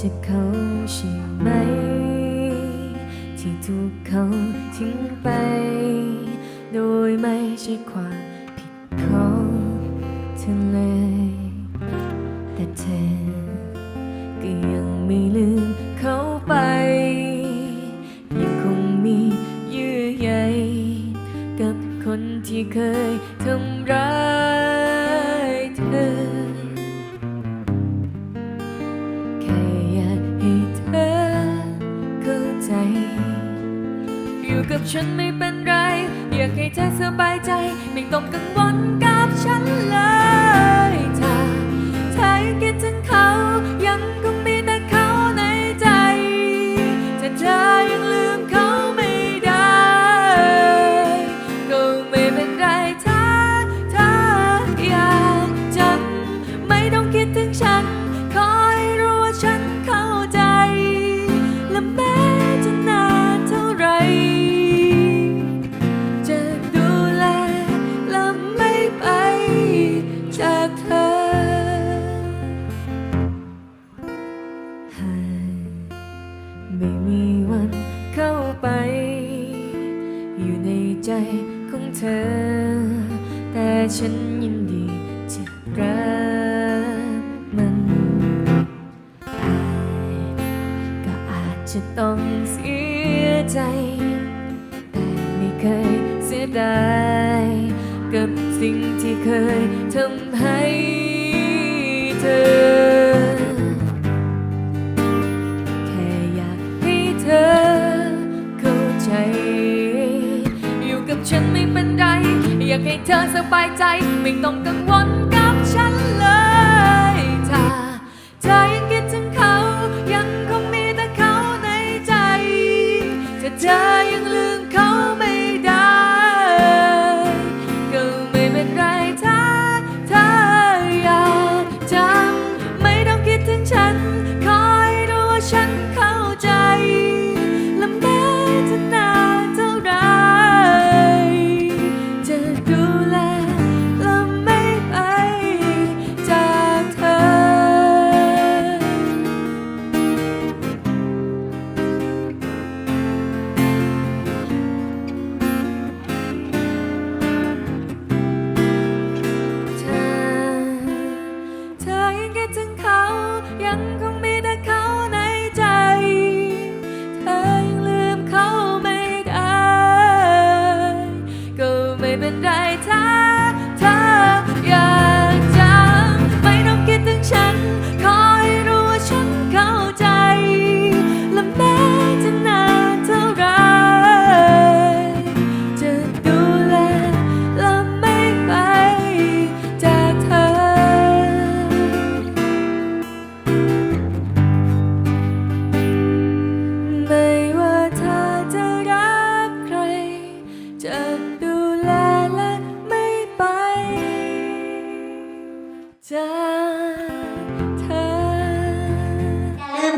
จะเขาใช่ไหม ที่ถูกเขาทิ้งไป โดยไม่ใช่ความผิดของเธอเลย แต่เธอ กับฉันไม่เป็นไร อยากให้เธอสบายใจ ไม่ต้องกังวลกัน หากไม่มีวันเข้าไป อยู่ในใจของเธอ แต่ฉันยินดีจะรับมันอาก็อาจจะต้องเสียใจ แต่ไม่เคยเสียดายกับสิ่งที่เคยทำให้เธอ ฉันไม่เป็นไร อยากให้เธอสบายใจ ไม่ต้องกังวล